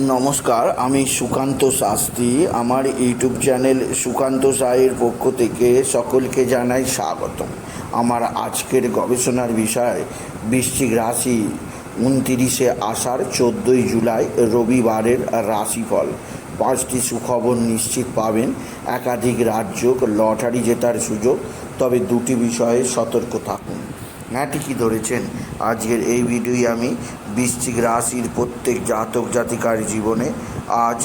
নমস্কার, আমি সুকান্ত শাস্ত্রী। আমার ইউটিউব চ্যানেল সুকান্ত সাহের পক্ষ থেকে সকলকে জানাই স্বাগতম। আমার আজকের গবেষণার বিষয়, বৃশ্চিক রাশি, উনতিরিশে আষাঢ়, চোদ্দোই জুলাই, রবিবারের রাশিফল। পাঁচটি সুখবর নিশ্চিত পাবেন। একাধিক রাজ্য লটারি জেতার সুযোগ। তবে দুটি বিষয়ে সতর্ক থাকুন। হ্যাঁ ঠিকই ধরেছেন? আজকের এই ভিডিওই আমি বৃশ্চিক রাশির প্রত্যেক জাতক জাতিকার জীবনে আজ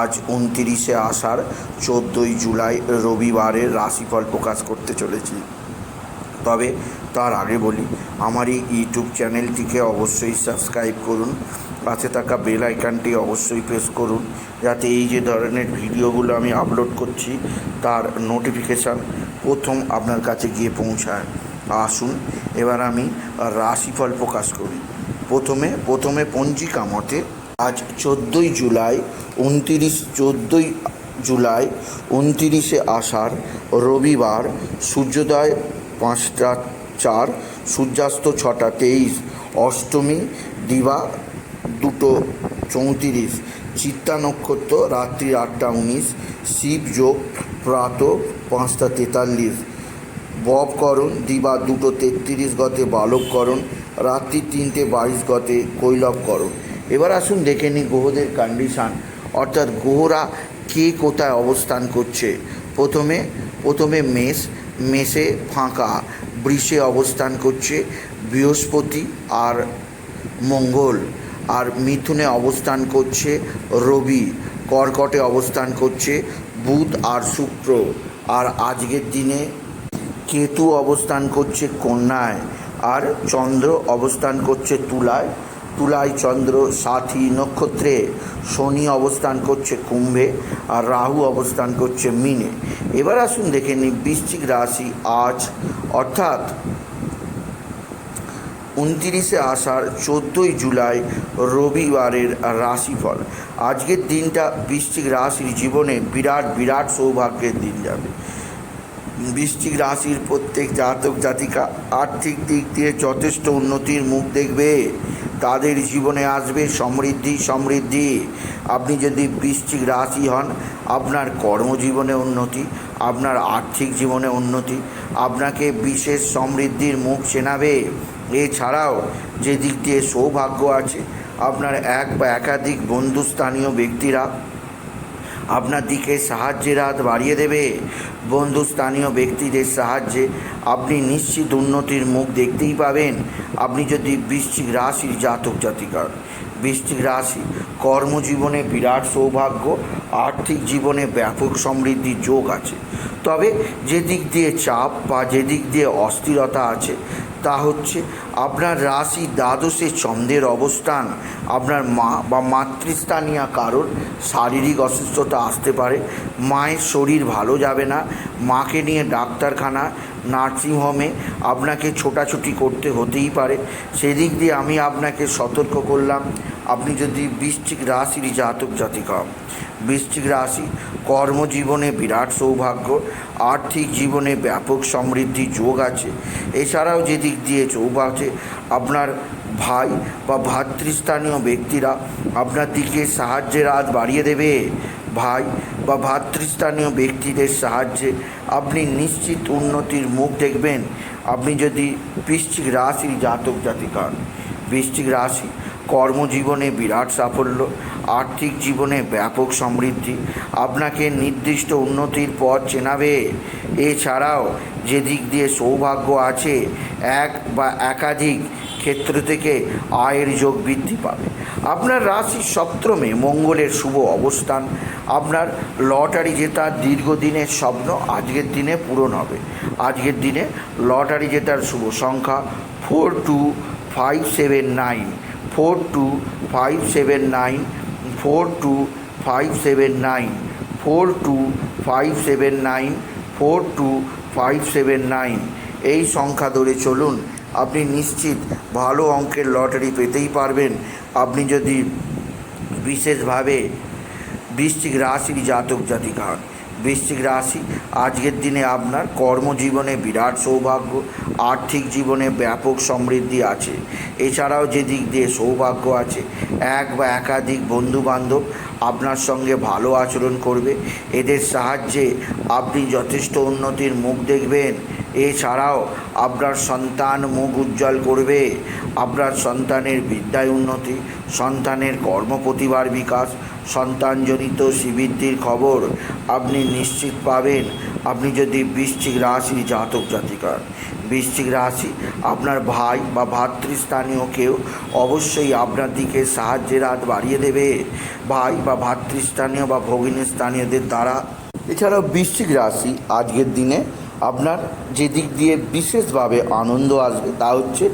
আজ উনতিরিশে আষাঢ়, চোদ্দোই জুলাই রবিবারের রাশিফল প্রকাশ করতে চলেছি। তবে তার আগে বলি, আমার এই ইউটিউব চ্যানেলটিকে অবশ্যই সাবস্ক্রাইব করুন, পাশে থাকা বেল আইকনটি অবশ্যই প্রেস করুন, যাতে এই যে ধরনের ভিডিওগুলো আমি আপলোড করছি, তার নোটিফিকেশান প্রথম আপনার কাছে গিয়ে পৌঁছায়। আসুন, এবার আমি রাশিফল প্রকাশ করি। প্রথমে প্রথমে পঞ্জিকা মতে, আজ চোদ্দোই জুলাই, উনতিরিশ চোদ্দোই জুলাই, উনতিরিশে আষাঢ়, রবিবার, সূর্যোদয় পাঁচটা চার, সূর্যাস্ত ছটা তেইশ, অষ্টমী দিবা দুটো চৌত্রিশ, চিত্তা নক্ষত্র রাত্রি আটটা উনিশ, শিব যোগ প্রাত পাঁচটা তেতাল্লিশ ববকরণ দিবা দুটো তেত্রিশ গতে বালককরণ রাত্রি তিনটে বাইশ গতে কৈলবকরণ এবার আসুন দেখে নিই গ্রহদের কন্ডিশান অর্থাৎ গ্রহরা কে কোথায় অবস্থান করছে? প্রথমে প্রথমে মেষ, মেষে ফাঁকা, বৃষে অবস্থান করছে, বৃহস্পতি আর মঙ্গল। আর মিথুনে অবস্থান করছে রবি, কর্কটে অবস্থান করছে বুধ আর শুক্র। আর আজকের দিনে কেতু অবস্থান করছে কন্যায় আর চন্দ্র অবস্থান করছে তুলায়। তুলায় চন্দ্র, সাথী নক্ষত্রে শনি অবস্থান করছে কুম্ভে আর রাহু অবস্থান করছে মিনে। এবার আসুন দেখে নিই বৃশ্চিক রাশি আজ, অর্থাৎ উনতিরিশে আষাঢ়, চোদ্দোই জুলাই রবিবারের রাশিফল। আজকের দিনটা বৃশ্চিক রাশির জীবনে বিরাট বিরাট সৌভাগ্যের দিন যাবে। বৃশ্চিক রাশির প্রত্যেক জাতক জাতিকা আর্থিক দিক দিয়ে যথেষ্ট উন্নতির মুখ দেখবে। তাদের জীবনে আসবে সমৃদ্ধি সমৃদ্ধি। আপনি যদি বৃশ্চিক রাশি হন, আপনার কর্মজীবনে উন্নতি, আপনার আর্থিক জীবনে উন্নতি, আপনাকে বিশেষ সমৃদ্ধির মুখ চেনাবে। এছাড়াও যে দিক দিয়ে সৌভাগ্য আছে, আপনার এক বা একাধিক বন্ধুস্থানীয় ব্যক্তিরা আপনার দিকে সাহায্যের হাত বাড়িয়ে দেবে। বন্ধু, স্থানীয় ব্যক্তিদের সাহায্যে আপনি নিশ্চিত উন্নতির মুখ দেখতেই পাবেন। আপনি যদি বৃশ্চিক রাশির জাতক জাতিকার, বৃশ্চিক রাশি কর্মজীবনে বিরাট সৌভাগ্য, আর্থিক জীবনে ব্যাপক সমৃদ্ধির যোগ আছে। তবে যে দিক দিয়ে চাপ বা যে দিক দিয়ে অস্থিরতা আছে তা হচ্ছে আপনার রাশি দ্বাদশে চন্দ্রের অবস্থান। আপনার মা বা মাতৃস্থানীয় কারোর শারীরিক অসুস্থতা আসতে পারে মায়ের শরীর ভালো যাবে না, মাকে নিয়ে ডাক্তারখানা, নার্সিংহোমে আপনাকে ছোটাছুটি করতে হতেই পারে সেদিক দিয়ে আমি আপনাকে সতর্ক করলাম, আপনি যদি বৃশ্চিক রাশির জাতক জাতিকা হন। বৃশ্চিক রাশি কর্মজীবনে বিরাট সৌভাগ্য, আর্থিক জীবনে ব্যাপক সমৃদ্ধি যোগ আছে এছাড়াও যে দিক দিয়ে যোগ আছে, আপনার ভাই বা ভাতৃস্থানীয় ব্যক্তিরা আপনার দিকে সাহায্যের হাত বাড়িয়ে দেবে ভাই বা ভাতৃস্থানীয় ব্যক্তিদের সাহায্যে আপনি নিশ্চিত উন্নতির মুখ দেখবেন আপনি যদি বৃশ্চিক রাশির জাতক জাতিকান। বৃশ্চিক রাশি কর্মজীবনে বিরাট সাফল্য আর্থিক জীবনে ব্যাপক সমৃদ্ধি। আপনাকে নির্দিষ্ট উন্নতির পথ চেনাবে। এছাড়াও যে দিক দিয়ে সৌভাগ্য আছে, এক বা একাধিক ক্ষেত্র থেকে আয়ের যোগ বৃদ্ধি পাবে। আপনার রাশি সপ্তমে মঙ্গলের শুভ অবস্থান। আপনার লটারি জেতার দীর্ঘদিনের স্বপ্ন আজকের দিনে পূরণ হবে। আজকের দিনে লটারি জেতার শুভ সংখ্যা four two five seven nine. Four two five seven nine four two five seven nine, four two five seven nine, four two five seven nine. এই সংখ্যা ধরে চলুন, আপনি নিশ্চিত ভালো অঙ্কের লটারি পেতেই পারবেন। আপনি যদি বিশেষভাবে বৃশ্চিক রাশির জাতক জাতিকা হন বৃশ্চিক রাশি। আজকের দিনে আপনার কর্মজীবনে বিরাট সৌভাগ্য, আর্থিক জীবনে ব্যাপক সমৃদ্ধি আছে। এছাড়াও যে দিক দিয়ে সৌভাগ্য আছে, এক বা একাধিক বন্ধু বান্ধব আপনার সঙ্গে ভালো আচরণ করবে। এদের সাহায্যে আপনি যথেষ্ট উন্নতির মুখ দেখবেন। এছাড়াও আপনার সন্তান মুখ উজ্জ্বল করবে। আপনার সন্তানের বিদ্যায় উন্নতি, সন্তানের কর্মপ্রতিভার বিকাশ সন্তানজনিত শ্রীবৃদ্ধির খবর আপনি নিশ্চিত পাবেন। আপনি যদি বৃশ্চিক রাশির জাতক জাতিকার, বৃশ্চিক রাশি আপনার ভাই বা ভাতৃস্থানীয় কেউ অবশ্যই আপনার দিকে সাহায্যের হাত বাড়িয়ে দেবে। ভাই বা ভাতৃস্থানীয় বা ভগিনী স্থানীয়দের দ্বারা। এছাড়াও বৃশ্চিক রাশি আজকের দিনে আপনার যে দিক দিয়ে বিশেষভাবে আনন্দ আসবে তা হচ্ছে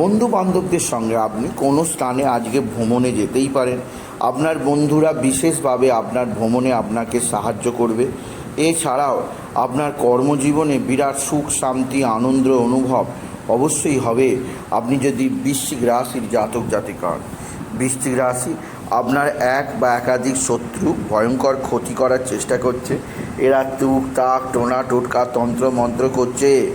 বন্ধু বান্ধবদের সঙ্গে আপনি কোনো স্থানে আজকে ভ্রমণে যেতেই পারেন। আপনার বন্ধুরা বিশেষভাবে আপনার ভ্রমণে আপনাকে সাহায্য করবে। এছাড়াও আপনার কর্মজীবনে বিরাট সুখ, শান্তি, আনন্দ, অনুভব অবশ্যই হবে। আপনি যদি বৃশ্চিক রাশির জাতক জাতিকা হন বৃশ্চিক রাশি আপনার এক বা একাধিক শত্রু ভয়ঙ্কর ক্ষতি করার চেষ্টা করছে। এরা তুক, তাক, টোনা, টোটকা, তন্ত্র, মন্ত্র করছে।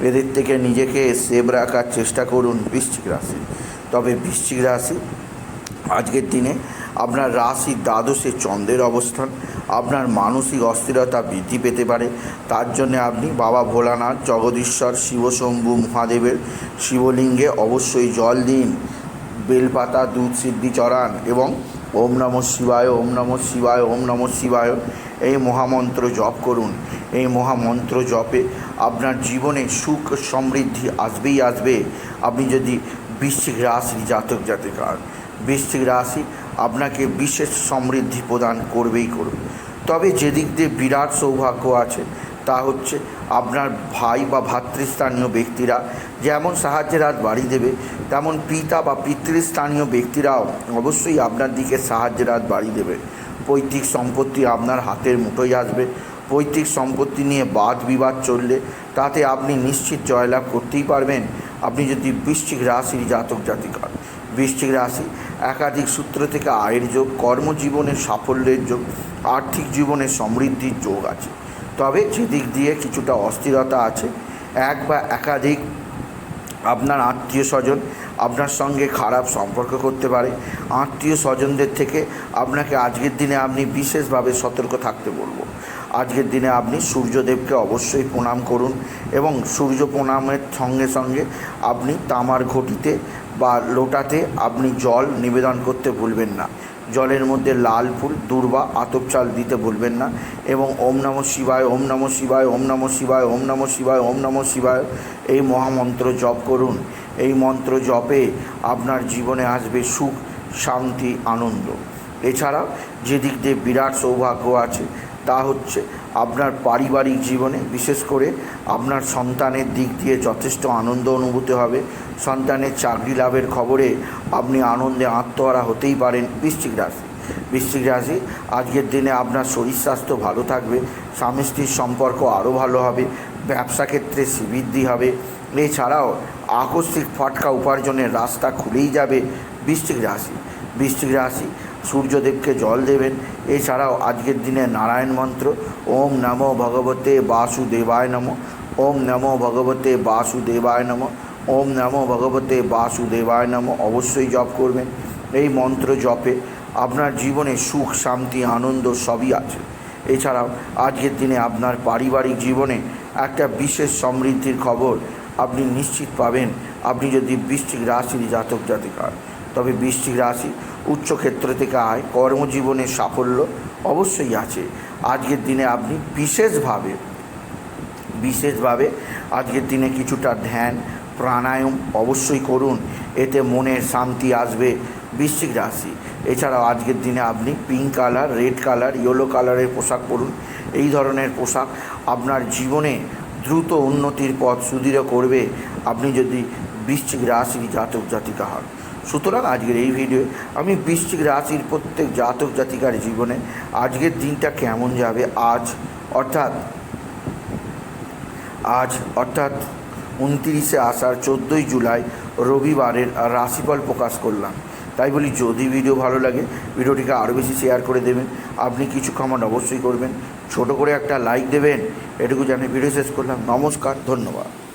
এদের থেকে নিজেকে সেভ রাখার চেষ্টা করুন বৃশ্চিক রাশি। তবে বৃশ্চিক রাশি আজকের দিনে আপনার রাশি দ্বাদশে চন্দ্রের অবস্থান, আপনার মানসিক অস্থিরতা বৃদ্ধি পেতে পারে। তার জন্য আপনি বাবা ভোলানাথ, জগদীশ্বর, শিবশম্ভু মহাদেবের শিবলিঙ্গে অবশ্যই জল দিন। বেলপাতা, দুধ সিদ্ধি চড়ান এবং ওম নম শিবায়, ওম নম শিবায়, ওম নম শিবায় এই মহামন্ত্র জপ করুন। এই মহামন্ত্র জপে আপনার জীবনে সুখ সমৃদ্ধি আসবেই আসবে। আপনি যদি বৃশ্চিক রাশি জাতক জাতিকার বৃশ্চিক রাশি আপনাকে বিশেষ সমৃদ্ধি প্রদান করবেই করবে। তবে যেদিক দিয়ে বিরাট সৌভাগ্য আছে, তা হচ্ছে আপনার ভাই বা ভাতৃস্থানীয় ব্যক্তিরা যেমন সাহায্যের হাত বাড়িয়ে দেবে, তেমন পিতা বা পিতৃস্থানীয় ব্যক্তিরাও অবশ্যই আপনার দিকে সাহায্যের হাত বাড়িয়ে দেবে। পৈতৃক সম্পত্তি আপনার হাতের মুঠোয় আসবে। পৈতৃক সম্পত্তি নিয়ে বাদ বিবাদ চললে তাতে আপনি নিশ্চিত জয়লাভ করতেই পারবেন। আপনি যদি বৃশ্চিক রাশির জাতক জাতিকার, বৃশ্চিক রাশি একাধিক সূত্র থেকে আয়ের যোগ, কর্মজীবনের সাফল্যের যোগ, আর্থিক জীবনে সমৃদ্ধির যোগ আছে। তবে যেদিক দিয়ে কিছুটা অস্থিরতা আছে। এক বা একাধিক আপনার আত্মীয় স্বজন আপনার সঙ্গে খারাপ সম্পর্ক করতে পারে। আত্মীয় স্বজনদের থেকে আপনাকে আজকের দিনে আপনি বিশেষভাবে সতর্ক থাকতে বলব। আজকের দিনে আপনি সূর্যদেবকে অবশ্যই প্রণাম করুন এবং সূর্য প্রণামের সঙ্গে সঙ্গে আপনি তামার ঘটিতে বা লোটাতে আপনি জল নিবেদন করতে ভুলবেন না। জলের মধ্যে লাল ফুল, দূর্বা, আতপ চাল দিতে ভুলবেন না এবং ওম নম শিবায়, ওম নম শিবায়, ওম নম শিবায়, ওম নম শিবায়, ওম নম শিবায় এই মহামন্ত্র জপ করুন। এই মন্ত্র জপে আপনার জীবনে আসবে সুখ, শান্তি, আনন্দ। এছাড়া যে দিক দিয়ে বিরাট সৌভাগ্য আছে তা হচ্ছে আপনার পারিবারিক জীবনে, বিশেষ করে আপনার সন্তানের দিক দিয়ে যথেষ্ট আনন্দ অনুভূতি হবে। সন্তানের চাকরি লাভের খবরে আপনি আনন্দে আত্মহারা হতেই পারেন বৃশ্চিক রাশি। বৃশ্চিক রাশি, আজকের দিনে আপনার শরীর স্বাস্থ্য ভালো থাকবে, স্বামী স্ত্রীর সম্পর্ক আরও ভালো হবে, ব্যবসা ক্ষেত্রে শ্রীবৃদ্ধি হবে। এছাড়াও আকস্মিক ফাটকা উপার্জনের রাস্তা খুলেই যাবে বৃশ্চিক রাশি। বৃশ্চিক রাশি সূর্যদেবকে জল দেবেন। এছাড়াও আজকের দিনে নারায়ণ মন্ত্র, ওম নমো ভগবতে বাসুদেবায় নম, ওম নমো ভগবতে বাসুদেবায় নম, ওম নমো ভগবতে বাসুদেবায় নম, অবশ্যই জপ করবেন। এই মন্ত্র জপে আপনার জীবনে সুখ, শান্তি, আনন্দ সবই আছে। এছাড়াও আজকের দিনে আপনার পারিবারিক জীবনে একটা বিশেষ সমৃদ্ধির খবর আপনি নিশ্চিত পাবেন। আপনি যদি বৃশ্চিক রাশির জাতক জাতিকার তবে বৃশ্চিক রাশি উচ্চক্ষেত্র থেকে আয় কর্মজীবনের সাফল্য অবশ্যই আছে। আজকের দিনে আপনি বিশেষভাবে বিশেষভাবে আজকের দিনে কিছুটা ধ্যান, প্রাণায়াম অবশ্যই করুন। এতে মনের শান্তি আসবে বৃশ্চিক রাশি। এছাড়াও আজকের দিনে আপনি pink colour red colour yellow কালারের পোশাক পরুন। এই ধরনের পোশাক আপনার জীবনে দ্রুত উন্নতির পথ সুদৃঢ় করবে। আপনি যদি বৃশ্চিক রাশির জাতক জাতিকা হন সুতরাং আজকের এই ভিডিও আমি বৃশ্চিক রাশির প্রত্যেক জাতক জাতিকার জীবনে আজকের দিনটা কেমন যাবে? আজ অর্থাৎ আজ অর্থাৎ উনতিরিশে আষাঢ় চোদ্দোই জুলাই রবিবারের রাশিফল প্রকাশ করলাম। তাই বলি, যদি ভিডিও ভালো লাগে, ভিডিওটিকে আরও বেশি শেয়ার করে দেবেন। আপনি কিছু কমেন্ট অবশ্যই করবেন। ছোট করে একটা লাইক দেবেন। এটুকু জানিয়ে ভিডিও শেষ করলাম। নমস্কার, ধন্যবাদ।